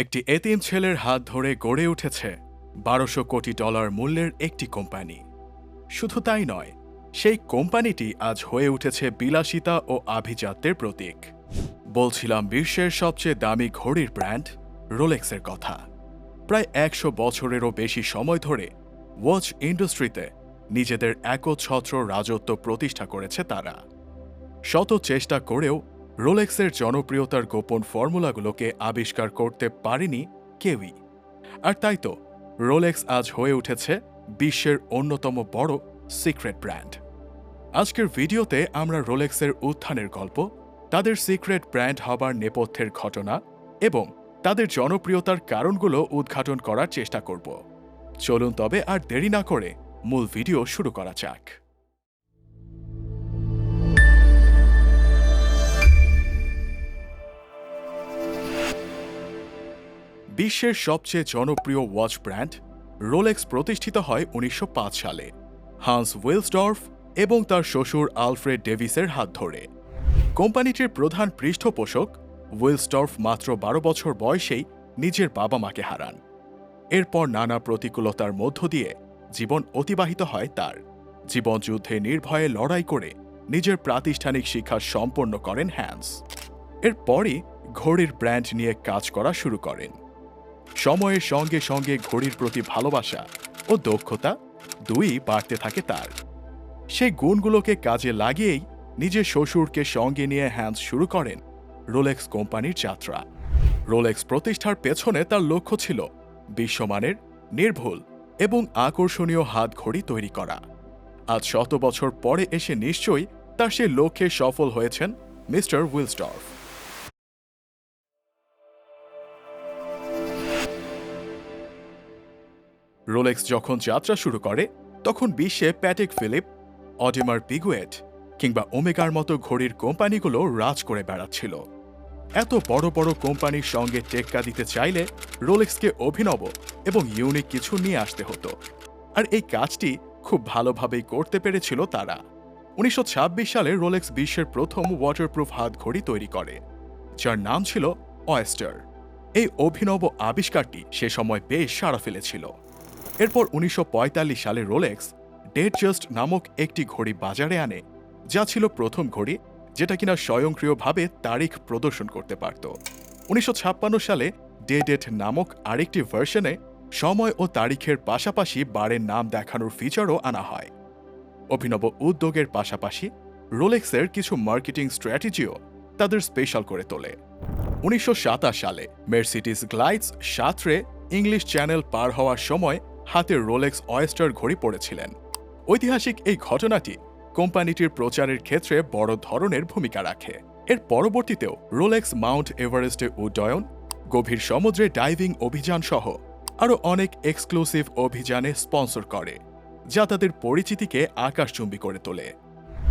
একটি এতিম ছেলের হাত ধরে গড়ে উঠেছে বারোশো কোটি ডলার মূল্যের একটি কোম্পানি। শুধু তাই নয়, সেই কোম্পানিটি আজ হয়ে উঠেছে বিলাসিতা ও আভিজাত্যের প্রতীক। বলছিলাম বিশ্বের সবচেয়ে দামি ঘড়ির ব্র্যান্ড রোলেক্সের কথা। প্রায় একশো বছরেরও বেশি সময় ধরে ওয়াচ ইন্ডাস্ট্রিতে নিজেদের একচ্ছত্র রাজত্ব প্রতিষ্ঠা করেছে তারা। শত চেষ্টা করেও রোলেক্সের জনপ্রিয়তার গোপন ফর্মুলাগুলোকে আবিষ্কার করতে পারেনি কেউই। আর তাই তো, রোলেক্স আজ হয়ে উঠেছে বিশ্বের অন্যতম বড় সিক্রেট ব্র্যান্ড। আজকের ভিডিওতে আমরা রোলেক্সের উত্থানের গল্প, তাদের সিক্রেট ব্র্যান্ড হবার নেপথ্যের ঘটনা এবং তাদের জনপ্রিয়তার কারণগুলো উদ্ঘাটন করার চেষ্টা করব। চলুন তবে আর দেরি না করে মূল ভিডিও শুরু করা যাক। বিশ্বের সবচেয়ে জনপ্রিয় ওয়াচ ব্র্যান্ড রোলেক্স প্রতিষ্ঠিত হয় উনিশশো পাঁচ সালে। হান্স উইলসডর্ফ এবং তার শ্বশুর আলফ্রেড ডেভিসের হাত ধরে। কোম্পানিটির প্রধান পৃষ্ঠপোষক উইলসডর্ফ মাত্র বারো বছর বয়সেই নিজের বাবা মাকে হারান। এরপর নানা প্রতিকূলতার মধ্য দিয়ে জীবন অতিবাহিত হয় তার। জীবনযুদ্ধে নির্ভয়ে লড়াই করে নিজের প্রাতিষ্ঠানিক শিক্ষা সম্পন্ন করেন হ্যান্স। এরপরই ঘড়ির ব্র্যান্ড নিয়ে কাজ করা শুরু করেন। সময়ের সঙ্গে সঙ্গে ঘড়ির প্রতি ভালোবাসা ও দক্ষতা দুই বাড়তে থাকে তার। সেই গুণগুলোকে কাজে লাগিয়েই নিজের শ্বশুরকে সঙ্গে নিয়ে হ্যান্স শুরু করেন রোলেক্স কোম্পানির যাত্রা। রোলেক্স প্রতিষ্ঠার পেছনে তার লক্ষ্য ছিল বিশ্বমানের নির্ভুল এবং আকর্ষণীয় হাত ঘড়ি তৈরি করা। আজ শত বছর পরে এসে নিশ্চয়ই তার সে লক্ষ্যে সফল হয়েছেন মিস্টার উইলস্টর্ফ রোলেক্স যখন যাত্রা শুরু করে, তখন বিশ্বে প্যাটেক ফিলিপ, অডিমার পিগুয়েট কিংবা ওমেগার মতো ঘড়ির কোম্পানিগুলো রাজ করে বেড়াচ্ছিল। এত বড় বড় কোম্পানির সঙ্গে টেক্কা দিতে চাইলে রোলেক্সকে অভিনব এবং ইউনিক কিছু নিয়ে আসতে হতো। আর এই কাজটি খুব ভালোভাবেই করতে পেরেছিল তারা। উনিশশো ছাব্বিশ সালে রোলেক্স বিশ্বের প্রথম ওয়াটারপ্রুফ হাত ঘড়ি তৈরি করে, যার নাম ছিল অয়েস্টার এই অভিনব আবিষ্কারটি সে সময় বেশ সাড়া ফেলেছিল। এরপর উনিশশো পঁয়তাল্লিশ সালে রোলেক্স ডেট জাস্ট নামক একটি ঘড়ি বাজারে আনে, যা ছিল প্রথম ঘড়ি, যেটা কিনা স্বয়ংক্রিয়ভাবে তারিখ প্রদর্শন করতে পারত। উনিশশো ছাপ্পান্ন সালে ডে ডেট নামক আরেকটি ভার্সনে সময় ও তারিখের পাশাপাশি বারের নাম দেখানোর ফিচারও আনা হয়। অভিনব উদ্যোগের পাশাপাশি রোলেক্সের কিছু মার্কেটিং স্ট্র্যাটেজিও তাদের স্পেশাল করে তোলে। উনিশশো সাতাশ সালে মেরসিডিস গ্লাইডস সাতরে ইংলিশ চ্যানেল পার হওয়ার সময় হাতে রোলেক্স অয়েস্টার ঘড়ি পড়েছিলেন। ঐতিহাসিক এই ঘটনাটি কোম্পানিটির প্রচারের ক্ষেত্রে বড় ধরনের ভূমিকা রাখে। এর পরবর্তীতেও রোলেক্স, মাউন্ট এভারেস্টে উড্ডয়ন, গভীর সমুদ্রে ডাইভিং অভিযান সহ আরও অনেক এক্সক্লুসিভ অভিযানে স্পন্সর করে, যা তাদের পরিচিতিকে আকাশচুম্বী করে তোলে।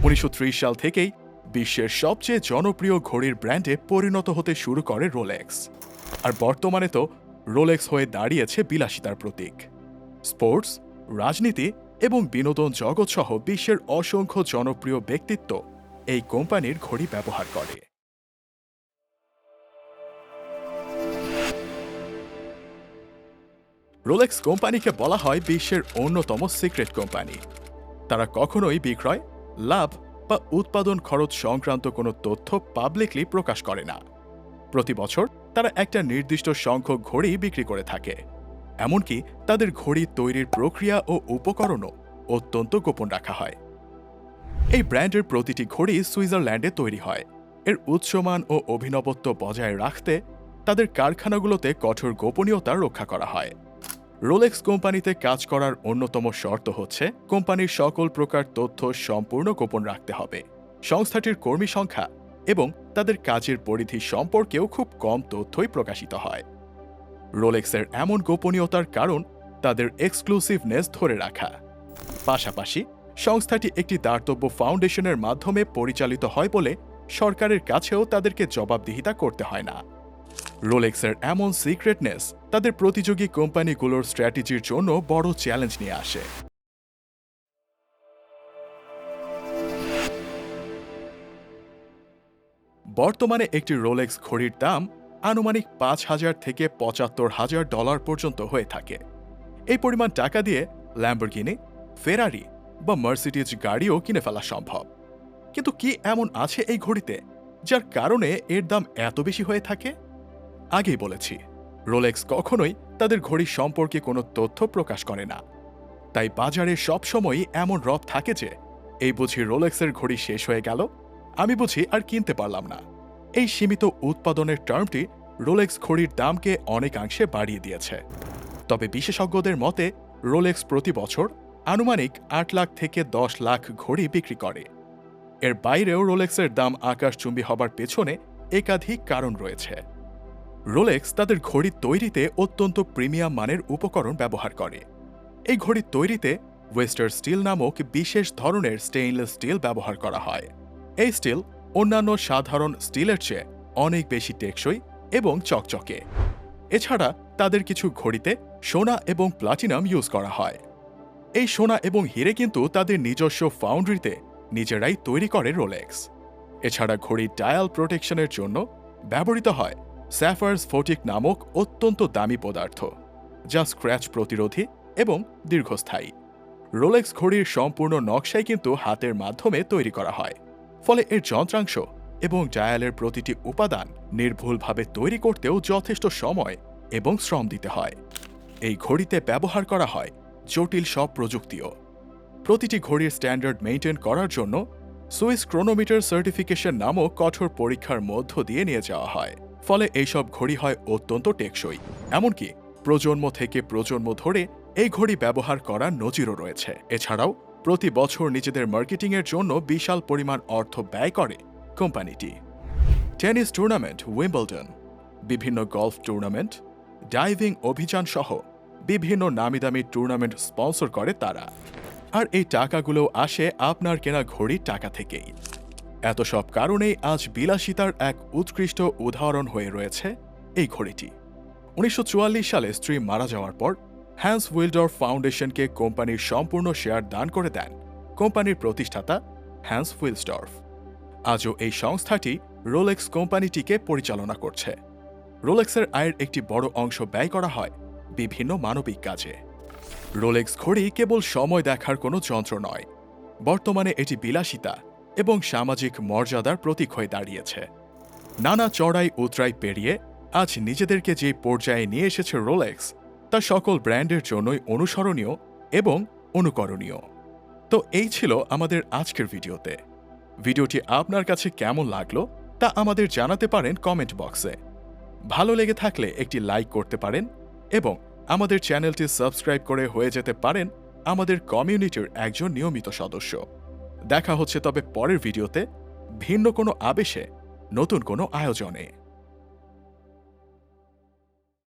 উনিশশো ত্রিশ সাল থেকেই বিশ্বের সবচেয়ে জনপ্রিয় ঘড়ির ব্র্যান্ডে পরিণত হতে শুরু করে রোলেক্স। আর বর্তমানে তো রোলেক্স হয়ে দাঁড়িয়েছে বিলাসিতার প্রতীক। স্পোর্টস, রাজনীতি এবং বিনোদন জগৎসহ বিশ্বের অসংখ্য জনপ্রিয় ব্যক্তিত্ব এই কোম্পানির ঘড়ি ব্যবহার করে। রোলেক্স কোম্পানিকে বলা হয় বিশ্বের অন্যতম সিক্রেট কোম্পানি। তারা কখনোই বিক্রয়, লাভ বা উৎপাদন খরচ সংক্রান্ত কোনো তথ্য পাবলিকলি প্রকাশ করে না। প্রতি বছর তারা একটা নির্দিষ্ট সংখ্যক ঘড়ি বিক্রি করে থাকে। এমনকি তাদের ঘড়ি তৈরির প্রক্রিয়া ও উপকরণও অত্যন্ত গোপন রাখা হয়। এই ব্র্যান্ডের প্রতিটি ঘড়ি সুইজারল্যান্ডে তৈরি হয়। এর উচ্চমান ও অভিনবত্ব বজায় রাখতে তাদের কারখানাগুলোতে কঠোর গোপনীয়তা রক্ষা করা হয়। রোলেক্স কোম্পানিতে কাজ করার অন্যতম শর্ত হচ্ছে কোম্পানির সকল প্রকার তথ্য সম্পূর্ণ গোপন রাখতে হবে। সংস্থাটির কর্মী সংখ্যা এবং তাদের কাজের পরিধি সম্পর্কেও খুব কম তথ্যই প্রকাশিত হয়। রোলেক্সের এমন গোপনীয়তার কারণ তাদের এক্সক্লুসিভনেস ধরে রাখা। পাশাপাশি, সংস্থাটি একটি দাতব্য ফাউন্ডেশনের মাধ্যমে পরিচালিত হয় বলে সরকারের কাছেও তাদেরকে জবাবদিহিতা করতে হয় না। রোলেক্সের এমন সিক্রেটনেস তাদের প্রতিযোগী কোম্পানিগুলোর স্ট্র্যাটেজির জন্য বড় চ্যালেঞ্জ নিয়ে আসে। বর্তমানে একটি রোলেক্স ঘড়ির দাম আনুমানিক পাঁচ হাজার থেকে পঁচাত্তর হাজার ডলার পর্যন্ত হয়ে থাকে। এই পরিমাণ টাকা দিয়ে ল্যাম্বরগিনি ফেরারি বা মার্সিডিজ গাড়িও কিনে ফেলা সম্ভব। কিন্তু কি এমন আছে এই ঘড়িতে, যার কারণে এর দাম এত বেশি হয়ে থাকে? আগেই বলেছি রোলেক্স কখনোই তাদের ঘড়ি সম্পর্কে কোনো তথ্য প্রকাশ করে না। তাই বাজারে সবসময়ই এমন রব থাকে যে, এই বুঝি রোলেক্সের ঘড়ি শেষ হয়ে গেল, আমি বুঝি আর কিনতে পারলাম না। এই সীমিত উৎপাদনের টার্মটি রোলেক্স ঘড়ির দামকে অনেকাংশে বাড়িয়ে দিয়েছে। তবে বিশেষজ্ঞদের মতে, রোলেক্স প্রতি বছর আনুমানিক আট লাখ থেকে দশ লাখ ঘড়ি বিক্রি করে। এর বাইরেও রোলেক্সের দাম আকাশচুম্বী হবার পেছনে একাধিক কারণ রয়েছে। রোলেক্স তাদের ঘড়ি তৈরিতে অত্যন্ত প্রিমিয়াম মানের উপকরণ ব্যবহার করে। এই ঘড়ি তৈরিতে ওয়েস্টার স্টিল নামক বিশেষ ধরনের স্টেইনলেস স্টিল ব্যবহার করা হয়। এই স্টিল অন্যান্য সাধারণ স্টিলের চেয়ে অনেক বেশি টেকসই এবং চকচকে। এছাড়া তাদের কিছু ঘড়িতে সোনা এবং প্লাটিনাম ইউজ করা হয়। এই সোনা এবং হিরে কিন্তু তাদের নিজস্ব ফাউন্ড্রিতে নিজেরাই তৈরি করে রোলেক্স। এছাড়া ঘড়ির ডায়াল প্রোটেকশনের জন্য ব্যবহৃত হয় স্যাফার্স ফোটিক নামক অত্যন্ত দামি পদার্থ, যা স্ক্র্যাচ প্রতিরোধী এবং দীর্ঘস্থায়ী। রোলেক্স ঘড়ির সম্পূর্ণ নকশাই কিন্তু হাতের মাধ্যমে তৈরি করা হয়। ফলে এর যন্ত্রাংশ এবং ডায়ালের প্রতিটি উপাদান নির্ভুলভাবে তৈরি করতেও যথেষ্ট সময় এবং শ্রম দিতে হয়। এই ঘড়িতে ব্যবহার করা হয় জটিল সব প্রযুক্তিও। প্রতিটি ঘড়ির স্ট্যান্ডার্ড মেইনটেইন করার জন্য সুইস ক্রোনোমিটার সার্টিফিকেশন নামক কঠোর পরীক্ষার মধ্য দিয়ে নিয়ে যাওয়া হয়। ফলে এইসব ঘড়ি হয় অত্যন্ত টেকসই। এমনকি প্রজন্ম থেকে প্রজন্ম ধরে এই ঘড়ি ব্যবহার করার নজিরও রয়েছে। এছাড়াও প্রতি বছর নিজেদের মার্কেটিংয়ের জন্য বিশাল পরিমাণ অর্থ ব্যয় করে কোম্পানিটি। টেনিস টুর্নামেন্ট উইম্বলডন, বিভিন্ন গলফ টুর্নামেন্ট, ডাইভিং অভিযান সহ বিভিন্ন নামিদামি টুর্নামেন্ট স্পন্সর করে তারা। আর এই টাকাগুলো আসে আপনার কেনা ঘড়ির টাকা থেকেই। এত সব কারণেই আজ বিলাসিতার এক উৎকৃষ্ট উদাহরণ হয়ে রয়েছে এই ঘড়িটি। উনিশশো চুয়াল্লিশ সালে স্ত্রী মারা যাওয়ার পর হ্যান্স উইল্ডর ফাউন্ডেশনকে কোম্পানির সম্পূর্ণ শেয়ার দান করে দেন কোম্পানির প্রতিষ্ঠাতা হ্যান্স উইলস্টর্ফ আজও এই সংস্থাটি রোলেক্স কোম্পানিটিকে পরিচালনা করছে। রোলেক্সের আয়ের একটি বড় অংশ ব্যয় করা হয় বিভিন্ন মানবিক কাজে। রোলেক্স ঘড়ি কেবল সময় দেখার কোনো যন্ত্র নয়, বর্তমানে এটি বিলাসিতা এবং সামাজিক মর্যাদার প্রতীক হয়ে দাঁড়িয়েছে। নানা চড়াই উতরাই পেরিয়ে আজ নিজেদেরকে যে পর্যায়ে নিয়ে এসেছে রোলেক্স তা সকল ব্র্যান্ডের জন্যই অনুসরণীয় এবং অনুকরণীয়। তো এই ছিল আমাদের আজকের ভিডিওতে। ভিডিওটি আপনার কাছে কেমন লাগল তা আমাদের জানাতে পারেন কমেন্ট বক্সে। ভালো লেগে থাকলে একটি লাইক করতে পারেন এবং আমাদের চ্যানেলটি সাবস্ক্রাইব করে হয়ে যেতে পারেন আমাদের কমিউনিটির একজন নিয়মিত সদস্য। দেখা হচ্ছে তবে পরের ভিডিওতে ভিন্ন কোনো আবেশে, নতুন কোনো আয়োজনে।